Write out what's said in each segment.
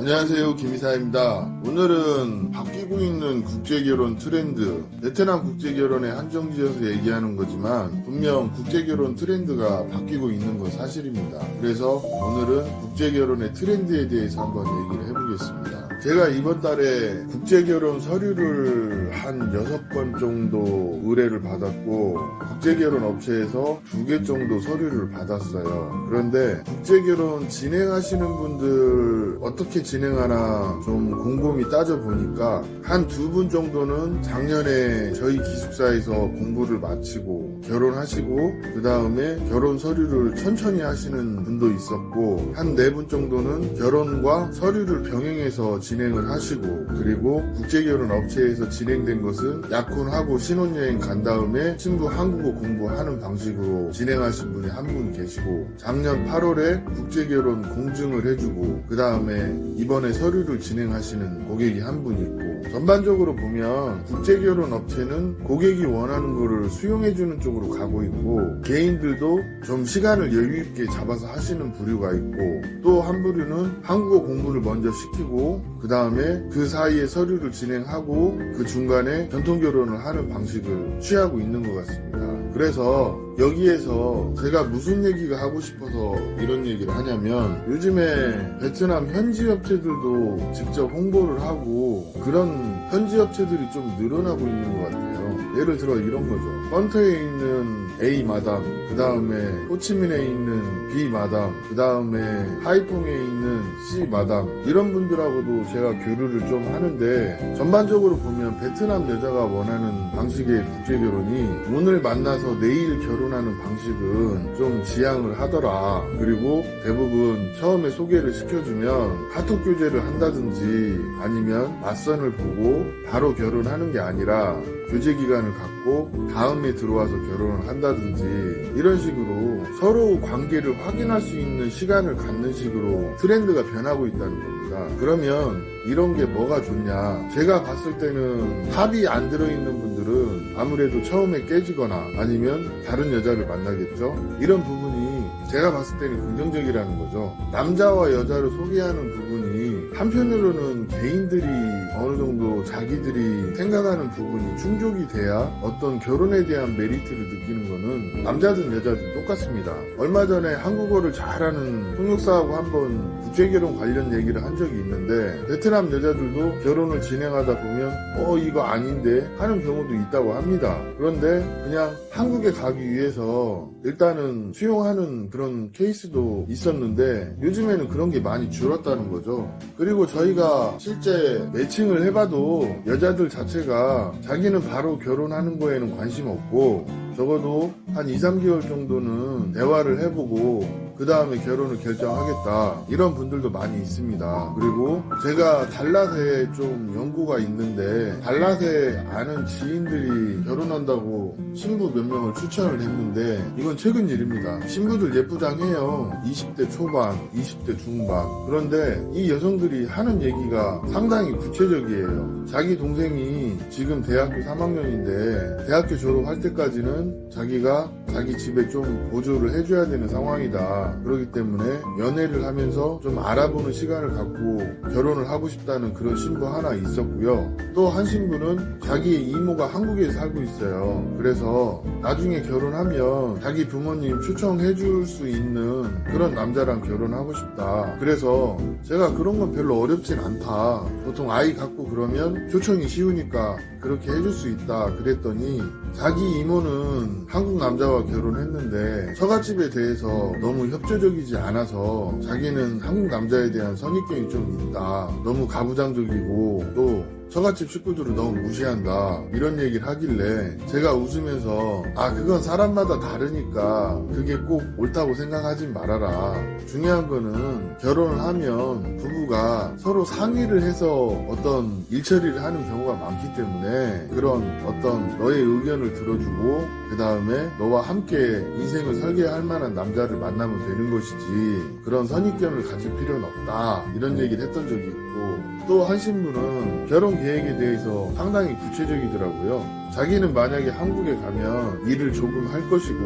안녕하세요 김이사입니다. 오늘은 바뀌고 있는 국제결혼 트렌드 베트남 국제결혼에 한정지어서 얘기하는 거지만 분명 국제결혼 트렌드가 바뀌고 있는 건 사실입니다. 그래서 오늘은 국제결혼의 트렌드에 대해서 한번 얘기를 해보겠습니다. 제가 이번 달에 국제결혼 서류를 한 6건 정도 의뢰를 받았고 국제결혼 업체에서 두개 정도 서류를 받았어요. 그런데 국제결혼 진행하시는 분들 어떻게 진행하나 좀 곰곰이 따져보니까 한 두 분 정도는 작년에 저희 기숙사에서 공부를 마치고 결혼하시고 그 다음에 결혼 서류를 천천히 하시는 분도 있었고 한 네 분 정도는 결혼과 서류를 병행해서 진행을 하시고 그리고 국제결혼 업체에서 진행된 것은 약혼하고 신혼여행 간 다음에 신부 한국어 공부하는 방식으로 진행하신 분이 한 분 계시고 작년 8월에 국제결혼 공증을 해주고 그 다음에 이번에 서류를 진행하시는 고객이 한 분 있고 전반적으로 보면 국제결혼 업체는 고객이 원하는 거를 수용해주는 쪽 으로 가고 있고 개인들도 좀 시간을 여유 있게 잡아서 하시는 부류가 있고 또 한 부류는 한국어 공부를 먼저 시키고 그 다음에 그 사이에 서류를 진행하고 그 중간에 전통 결혼을 하는 방식을 취하고 있는 것 같습니다. 그래서 여기에서 제가 무슨 얘기가 하고 싶어서 이런 얘기를 하냐면 요즘에 베트남 현지 업체들도 직접 홍보를 하고 그런 현지 업체들이 좀 늘어나고 있는 것 같아요. 예를 들어 이런 거죠. 번터에 있는 A 마담, 그 다음에 호치민에 있는 B 마담, 그 다음에 하이퐁에 있는 C 마담 이런 분들하고도 제가 교류를 좀 하는데 전반적으로 보면 베트남 여자가 원하는 방식의 국제 결혼이 오늘 만나서 내일 결혼하는 방식은 좀 지양을 하더라. 그리고 대부분 처음에 소개를 시켜주면 카톡 교제를 한다든지 아니면 맞선을 보고 바로 결혼하는 게 아니라 교제 기간을 갖고 다음에 들어와서 결혼을 한다 든지 이런 식으로 서로 관계를 확인할 수 있는 시간을 갖는 식으로 트렌드가 변하고 있다는 겁니다. 그러면 이런 게 뭐가 좋냐? 제가 봤을 때는 합이 안 들어있는 분들은 아무래도 처음에 깨지거나 아니면 다른 여자를 만나겠죠? 이런 부분이 제가 봤을 때는 긍정적이라는 거죠. 남자와 여자를 소개하는 부분이 한편으로는 개인들이 어느 정도 자기들이 생각하는 부분이 충족이 돼야 어떤 결혼에 대한 메리트를 느끼는 거는 남자든 여자든 똑같습니다. 얼마 전에 한국어를 잘하는 통역사하고 한번 국제결혼 관련 얘기를 한 적이 있는데 베트남 여자들도 결혼을 진행하다 보면 어 이거 아닌데 하는 경우도 있다고 합니다. 그런데 그냥 한국에 가기 위해서 일단은 수용하는 그런 케이스도 있었는데 요즘에는 그런 게 많이 줄었다는 거죠. 그리고 저희가 실제 매칭 을 해봐도 여자들 자체가 자기는 바로 결혼하는 거에는 관심 없고 적어도 한 2, 3개월 정도는 대화를 해보고 그 다음에 결혼을 결정하겠다 이런 분들도 많이 있습니다. 그리고 제가 달랏에 좀 연구가 있는데 달랏에 아는 지인들이 결혼한다고 신부 몇 명을 추천을 했는데 이건 최근 일입니다. 신부들 예쁘장해요. 20대 초반, 20대 중반. 그런데 이 여성들이 하는 얘기가 상당히 구체적이에요. 자기 동생이 지금 대학교 3학년인데 대학교 졸업할 때까지는 자기가 자기 집에 좀 보조를 해줘야 되는 상황이다. 그렇기 때문에 연애를 하면서 좀 알아보는 시간을 갖고 결혼을 하고 싶다는 그런 신부 하나 있었고요. 또한 신부는 자기의 이모가 한국에 살고 있어요. 그래서 나중에 결혼하면 자기 부모님 초청해 줄 수 있는 그런 남자랑 결혼하고 싶다. 그래서 제가 그런 건 별로 어렵진 않다. 보통 아이 갖고 그러면 초청이 쉬우니까 그렇게 해줄 수 있다. 그랬더니 자기 이모는 한국 남자와 결혼했는데 처갓집에 대해서 너무 협조적이지 않아서 자기는 한국 남자에 대한 선입견이 좀 있다. 너무 가부장적이고 또 처갓집 식구들을 너무 무시한다 이런 얘기를 하길래 제가 웃으면서 아 그건 사람마다 다르니까 그게 꼭 옳다고 생각하진 말아라. 중요한 거는 결혼을 하면 부부가 서로 상의를 해서 어떤 일처리를 하는 경우가 많기 때문에 그런 어떤 너의 의견을 들어주고 그 다음에 너와 함께 인생을 설계할 만한 남자를 만나면 되는 것이지 그런 선입견을 가질 필요는 없다 이런 얘기를 했던 적이 있고 또 한 신부는 결혼 계획에 대해서 상당히 구체적이더라고요. 자기는 만약에 한국에 가면 일을 조금 할 것이고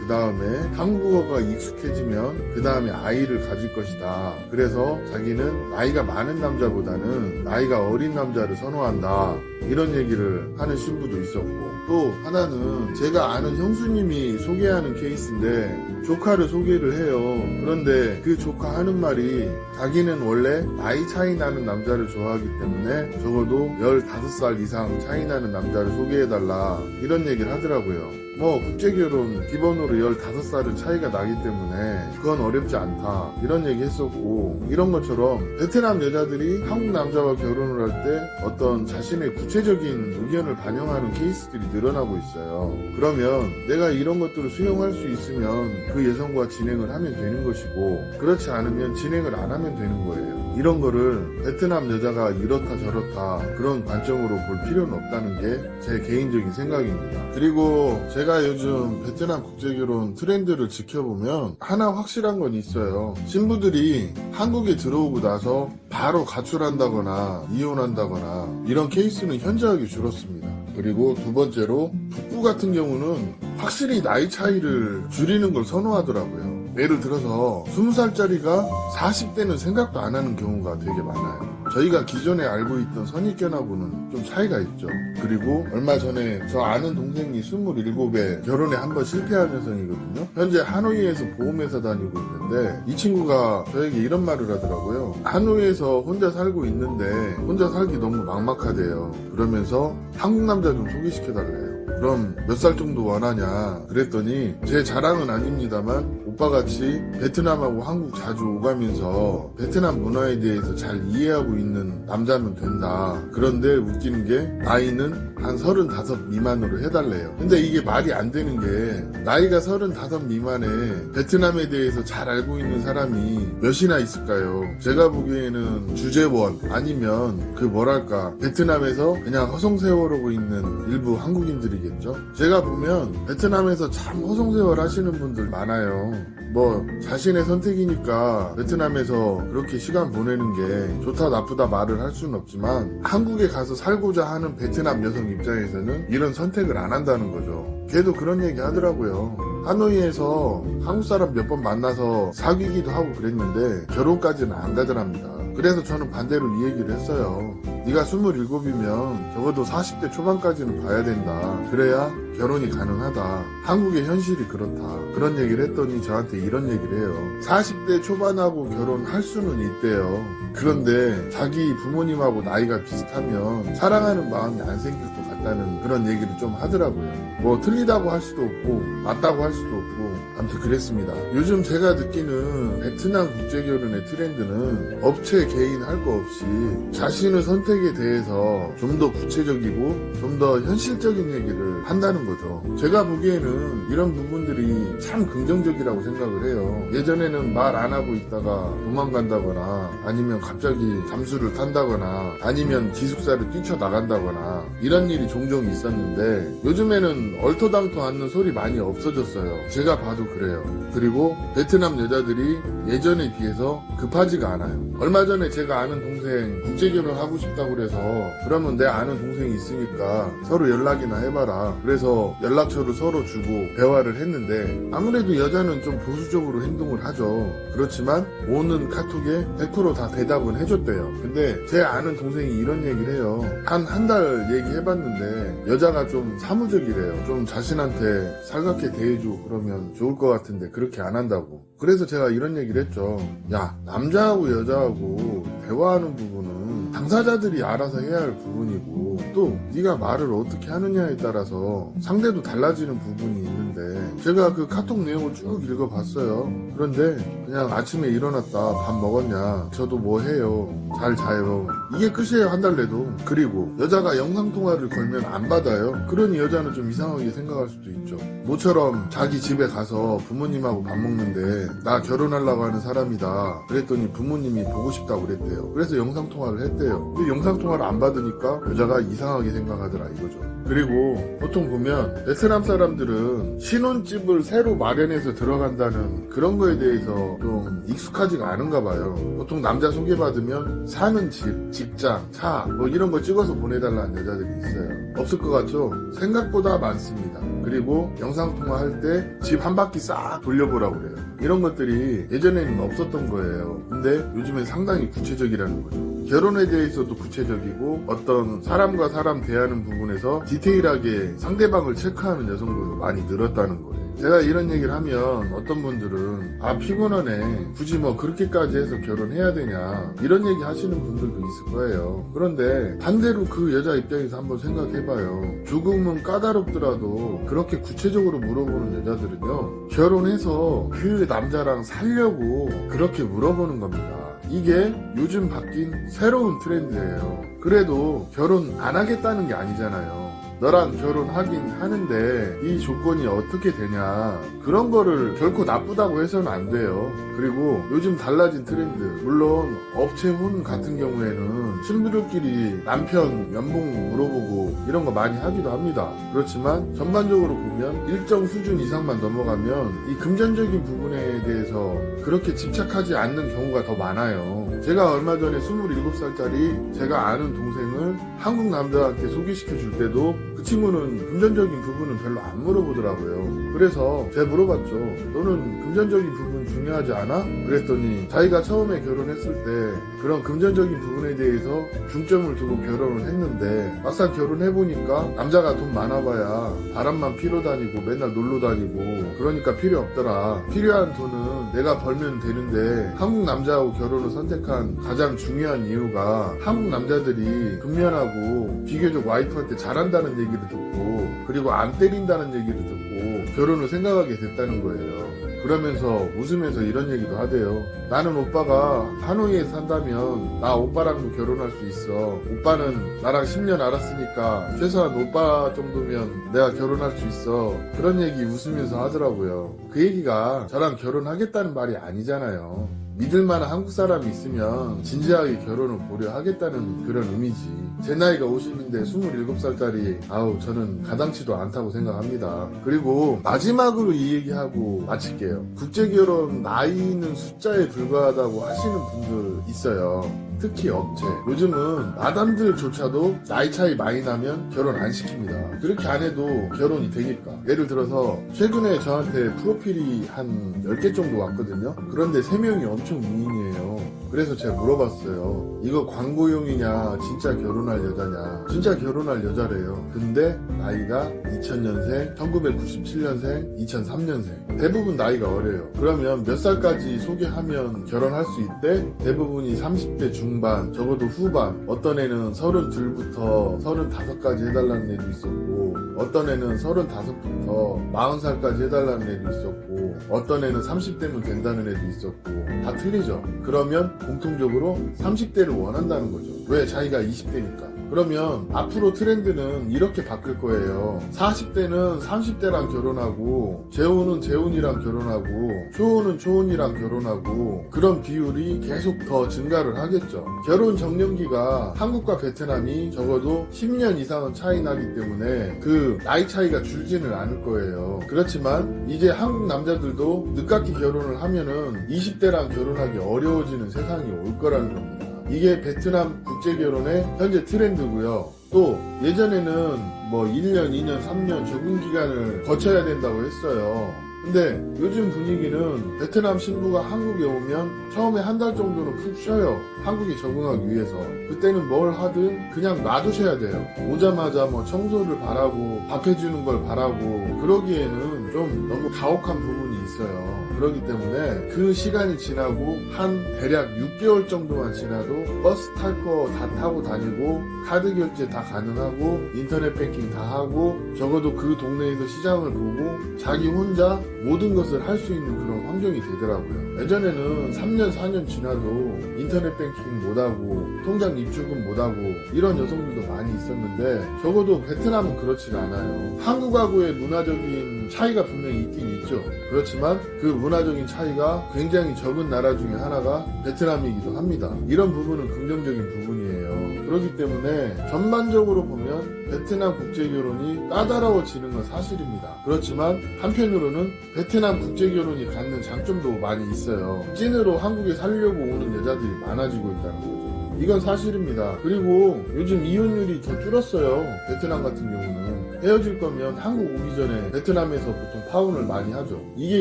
그 다음에 한국어가 익숙해지면 그 다음에 아이를 가질 것이다. 그래서 자기는 나이가 많은 남자보다는 나이가 어린 남자를 선호한다. 이런 얘기를 하는 신부도 있었고 또 하나는 제가 아는 형수님이 소개하는 케이스인데 조카를 소개를 해요. 그런데 그 조카 하는 말이 자기는 원래 나이 차이 나는 남자를 좋아하기 때문에 적어도 15살 이상 차이 나는 남자를 소개해달라 이런 얘기를 하더라고요. 뭐 국제결혼 기본으로 15살은 차이가 나기 때문에 그건 어렵지 않다. 이런 얘기 했었고 이런 것처럼 베트남 여자들이 한국 남자와 결혼을 할 때 어떤 자신의 구체적인 의견을 반영하는 케이스들이 늘어나고 있어요. 그러면 내가 이런 것들을 수용할 수 있으면 그 여성과 진행을 하면 되는 것이고 그렇지 않으면 진행을 안 하면 되는 거예요 이런 거를 베트남 여자가 이렇다 저렇다 그런 관점으로 볼 필요는 없다는 게 제 개인적인 생각입니다. 그리고 제가 요즘 베트남 국제결혼 트렌드를 지켜보면 하나 확실한 건 있어요. 신부들이 한국에 들어오고 나서 바로 가출한다거나 이혼한다거나 이런 케이스는 현저하게 줄었습니다. 그리고 두 번째로 북부 같은 경우는 확실히 나이 차이를 줄이는 걸 선호하더라고요. 예를 들어서 20살짜리가 40대는 생각도 안 하는 경우가 되게 많아요. 저희가 기존에 알고 있던 선입견하고는 좀 차이가 있죠. 그리고 얼마 전에 저 아는 동생이 27에 결혼에 한 번 실패한 여성이거든요. 현재 하노이에서 보험회사 다니고 있는데 이 친구가 저에게 이런 말을 하더라고요. 하노이에서 혼자 살고 있는데 혼자 살기 너무 막막하대요. 그러면서 한국 남자 좀 소개시켜달래요. 그럼 몇 살 정도 원하냐? 그랬더니 제 자랑은 아닙니다만 오빠같이 베트남하고 한국 자주 오가면서 베트남 문화에 대해서 잘 이해하고 있는 남자면 된다. 그런데 웃기는 게 나이는 한 35 미만으로 해달래요. 근데 이게 말이 안 되는 게 나이가 35 미만에 베트남에 대해서 잘 알고 있는 사람이 몇이나 있을까요? 제가 보기에는 주재원 아니면 그 뭐랄까 베트남에서 그냥 허송세월하고 있는 일부 한국인들이 겠죠? 제가 보면 베트남에서 참 허송세월 하시는 분들 많아요. 뭐 자신의 선택이니까 베트남에서 그렇게 시간 보내는 게 좋다 나쁘다 말을 할 수는 없지만 한국에 가서 살고자 하는 베트남 여성 입장에서는 이런 선택을 안 한다는 거죠. 걔도 그런 얘기 하더라고요. 하노이에서 한국 사람 몇 번 만나서 사귀기도 하고 그랬는데 결혼까지는 안 가더랍니다 그래서 저는 반대로 이 얘기를 했어요. 네가 27이면 적어도 40대 초반까지는 봐야 된다. 그래야 결혼이 가능하다. 한국의 현실이 그렇다. 그런 얘기를 했더니 저한테 이런 얘기를 해요. 40대 초반하고 결혼할 수는 있대요. 그런데 자기 부모님하고 나이가 비슷하면 사랑하는 마음이 안 생길 것 같다는 그런 얘기를 좀 하더라고요. 뭐 틀리다고 할 수도 없고 맞다고 할 수도 없고 아무튼 그랬습니다 요즘 제가 느끼는 베트남 국제결혼의 트렌드는 업체 개인 할 거 없이 자신의 선택에 대해서 좀 더 구체적이고 좀 더 현실적인 얘기를 한다는 거죠. 제가 보기에는 이런 부분들이 참 긍정적이라고 생각을 해요. 예전에는 말 안 하고 있다가 도망간다거나 아니면 갑자기 잠수를 탄다거나 아니면 기숙사를 뛰쳐나간다거나 이런 일이 종종 있었는데 요즘에는 얼토당토 않는 소리 많이 없어졌어요. 제가 봐도 그래요. 그리고 베트남 여자들이 예전에 비해서 급하지가 않아요. 얼마 전에 제가 아는 동생 국제결혼 하고 싶다고 그래서 그러면 내 아는 동생이 있으니까 서로 연락이나 해봐라. 그래서 연락처를 서로 주고 대화를 했는데 아무래도 여자는 좀 보수적으로 행동을 하죠. 그렇지만 오는 카톡에 100%다 대답은 해줬대요. 근데 제 아는 동생이 이런 얘기를 해요. 한 한 달 얘기해봤는데 여자가 좀 사무적이래요. 좀 자신한테 살갑게 대해주고 그러면 좋을 것 같은데 그렇게 안 한다고. 그래서 제가 이런 얘기를 했죠. 야 남자하고 여자하고 대화하는 부분은 당사자들이 알아서 해야 할 부분이고 또 네가 말을 어떻게 하느냐에 따라서 상대도 달라지는 부분이 있는 있는데 제가 그 카톡 내용을 쭉 읽어봤어요. 그런데 그냥 아침에 일어났다 밥 먹었냐 저도 뭐 해요 잘 자요. 이게 끝이에요 한 달 내도. 그리고 여자가 영상통화를 걸면 안 받아요. 그러니 여자는 좀 이상하게 생각할 수도 있죠. 모처럼 자기 집에 가서 부모님하고 밥 먹는데 나 결혼하려고 하는 사람이다. 그랬더니 부모님이 보고 싶다고 그랬대요. 그래서 영상통화를 했대요. 근데 영상통화를 안 받으니까 여자가 이상하게 생각하더라 이거죠. 그리고 보통 보면 베트남 사람들은 신혼집을 새로 마련해서 들어간다는 그런 거에 대해서 좀 익숙하지가 않은가 봐요. 보통 남자 소개받으면 사는 집, 직장, 차 뭐 이런 거 찍어서 보내달라는 여자들이 있어요. 없을 것 같죠? 생각보다 많습니다. 그리고 영상통화할 때 집 한 바퀴 싹 돌려보라고 그래요. 이런 것들이 예전에는 없었던 거예요. 근데 요즘엔 상당히 구체적이라는 거죠. 결혼에 대해서도 구체적이고 어떤 사람과 사람 대하는 부분에서 디테일하게 상대방을 체크하는 여성들도 많이 늘었다는 거예요. 제가 이런 얘기를 하면 어떤 분들은 아 피곤하네 굳이 뭐 그렇게까지 해서 결혼해야 되냐 이런 얘기 하시는 분들도 있을 거예요. 그런데 반대로 그 여자 입장에서 한번 생각해봐요. 조금은 까다롭더라도 그렇게 구체적으로 물어보는 여자들은요 결혼해서 그 남자랑 살려고 그렇게 물어보는 겁니다. 이게 요즘 바뀐 새로운 트렌드예요. 그래도 결혼 안 하겠다는 게 아니잖아요. 너랑 결혼하긴 하는데 이 조건이 어떻게 되냐. 그런 거를 결코 나쁘다고 해서는 안 돼요. 그리고 요즘 달라진 트렌드. 물론 업체 혼 같은 경우에는 신부들끼리 남편 연봉 물어보고 이런 거 많이 하기도 합니다. 그렇지만 전반적으로 보면 일정 수준 이상만 넘어가면 이 금전적인 부분에 대해서 그렇게 집착하지 않는 경우가 더 많아요. 제가 얼마 전에 27살짜리 제가 아는 동생을 한국 남자한테 소개시켜 줄 때도 그 친구는 금전적인 부분은 별로 안 물어보더라고요. 그래서 제가 물어봤죠. 너는 금전적인 부분 중요하지 않아? 그랬더니 자기가 처음에 결혼했을 때 그런 금전적인 부분에 대해서 중점을 두고 결혼을 했는데 막상 결혼해보니까 남자가 돈 많아봐야 바람만 피러 다니고 맨날 놀러 다니고 그러니까 필요 없더라. 필요한 돈은 내가 벌면 되는데 한국 남자하고 결혼을 선택한 가장 중요한 이유가 한국 남자들이 근면하고 비교적 와이프한테 잘한다는 얘기를 듣고 그리고 안 때린다는 얘기를 듣고 결혼을 생각하게 됐다는 거예요. 그러면서 웃으면서 이런 얘기도 하대요. 나는 오빠가 하노이에 산다면 나 오빠랑도 결혼할 수 있어. 오빠는 나랑 10년 알았으니까 최소한 오빠 정도면 내가 결혼할 수 있어. 그런 얘기 웃으면서 하더라고요. 그 얘기가 저랑 결혼하겠다는 말이 아니잖아요. 믿을 만한 한국 사람이 있으면 진지하게 결혼을 고려하겠다는 그런 의미지. 제 나이가 50인데 27살짜리, 아우, 저는 가당치도 않다고 생각합니다. 그리고 마지막으로 이 얘기하고 마칠게요. 국제결혼 나이는 숫자에 불과하다고 하시는 분들 있어요. 특히 업체. 요즘은 마담들조차도 나이 차이 많이 나면 결혼 안 시킵니다. 그렇게 안 해도 결혼이 되니까. 예를 들어서 최근에 저한테 프로필이 한 10개 정도 왔거든요. 그런데 3명이 엄청 미인이에요. 그래서 제가 물어봤어요. 이거 광고용이냐, 진짜 결혼할 여자냐. 진짜 결혼할 여자래요. 근데 나이가 2000년생, 1997년생, 2003년생. 대부분 나이가 어려요. 그러면 몇 살까지 소개하면 결혼할 수 있대? 대부분이 30대 중반, 적어도 후반. 어떤 애는 32부터 35까지 해달라는 애도 있었고, 어떤 애는 35부터 40살까지 해달라는 애도 있었고, 어떤 애는 30대면 된다는 애도 있었고, 다 틀리죠. 그러면 공통적으로 30대를 원한다는 거죠. 왜? 자기가 20대니까. 그러면 앞으로 트렌드는 이렇게 바뀔 거예요. 40대는 30대랑 결혼하고, 재혼은 재혼이랑 결혼하고, 초혼은 초혼이랑 결혼하고, 그런 비율이 계속 더 증가를 하겠죠. 결혼 정년기가 한국과 베트남이 적어도 10년 이상은 차이 나기 때문에 그 나이 차이가 줄지는 않을 거예요. 그렇지만 이제 한국 남자들도 늦깎이 결혼을 하면은 20대랑 결혼하기 어려워지는 세상이 올 거라는 겁니다. 이게 베트남 국제결혼의 현재 트렌드고요. 또 예전에는 뭐 1년, 2년, 3년 적응 기간을 거쳐야 된다고 했어요. 근데 요즘 분위기는 베트남 신부가 한국에 오면 처음에 한 달 정도는 푹 쉬어요. 한국에 적응하기 위해서. 그때는 뭘 하든 그냥 놔두셔야 돼요. 오자마자 뭐 청소를 바라고 밥 해주는 걸 바라고 그러기에는 좀 너무 가혹한 부분이 있어요. 그렇기 때문에 그 시간이 지나고 한 대략 6개월 정도만 지나도 버스 탈 거 다 타고 다니고 카드 결제 다 가능하고 인터넷 뱅킹 다 하고 적어도 그 동네에서 시장을 보고 자기 혼자 모든 것을 할 수 있는 그런 환경이 되더라고요. 예전에는 3년, 4년 지나도 인터넷 뱅킹 못하고 통장 입출금 못하고 이런 여성들도 많이 있었는데 적어도 베트남은 그렇지가 않아요. 한국하고의 문화적인 차이가 분명히 있긴 있죠. 그렇지만 그 문화적인 차이가 굉장히 적은 나라 중에 하나가 베트남이기도 합니다. 이런 부분은 긍정적인 부분이에요. 그렇기 때문에 전반적으로 보면 베트남 국제결혼이 까다로워지는 건 사실입니다. 그렇지만 한편으로는 베트남 국제결혼이 갖는 장점도 많이 있어요. 찐으로 한국에 살려고 오는 여자들이 많아지고 있다는 거죠. 이건 사실입니다. 그리고 요즘 이혼율이 더 줄었어요. 베트남 같은 경우는. 헤어질 거면 한국 오기 전에 베트남에서 보통 파혼을 많이 하죠. 이게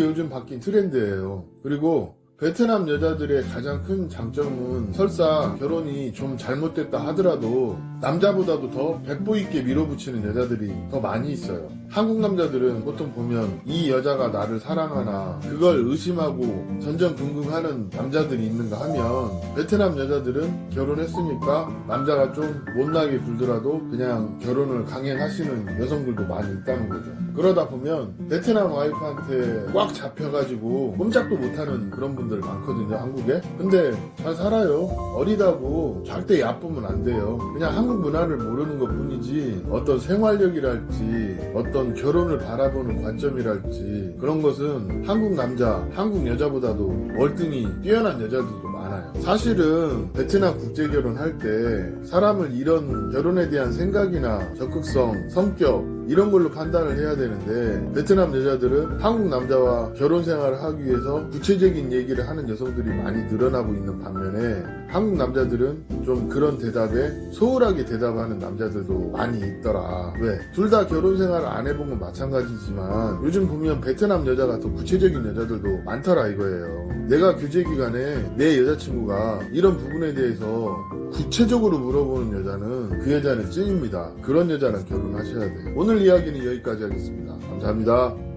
요즘 바뀐 트렌드예요. 그리고 베트남 여자들의 가장 큰 장점은 설사 결혼이 좀 잘못됐다 하더라도 남자보다도 더 백보 있게 밀어붙이는 여자들이 더 많이 있어요. 한국 남자들은 보통 보면 이 여자가 나를 사랑하나 그걸 의심하고 전전긍긍하는 남자들이 있는가 하면 베트남 여자들은 결혼했으니까 남자가 좀 못나게 굴더라도 그냥 결혼을 강행하시는 여성들도 많이 있다는 거죠. 그러다 보면 베트남 와이프한테 꽉 잡혀가지고 꼼짝도 못하는 그런 분들 많거든요 한국에. 근데 잘 살아요. 어리다고 절대 야쁘면 안 돼요. 그냥 한국 문화를 모르는 것 뿐이지 어떤 생활력이랄지 어떤 결혼을 바라보는 관점이랄지 그런 것은 한국 남자 한국 여자보다도 월등히 뛰어난 여자들도 많아요. 사실은 베트남 국제 결혼 할 때 사람을 이런 결혼에 대한 생각이나 적극성 성격 이런 걸로 판단을 해야 되는데 베트남 여자들은 한국 남자와 결혼 생활을 하기 위해서 구체적인 얘기를 하는 여성들이 많이 늘어나고 있는 반면에 한국 남자들은 좀 그런 대답에 소홀하게 대답하는 남자들도 많이 있더라. 왜? 둘 다 결혼 생활을 안 해본 건 마찬가지지만 요즘 보면 베트남 여자가 더 구체적인 여자들도 많더라 이거예요. 내가 교제 기간에 내 여자친구가 이런 부분에 대해서 구체적으로 물어보는 여자는 그 여자는 찐입니다. 그런 여자랑 결혼하셔야 돼요. 오늘 이야기는 여기까지 하겠습니다. 감사합니다.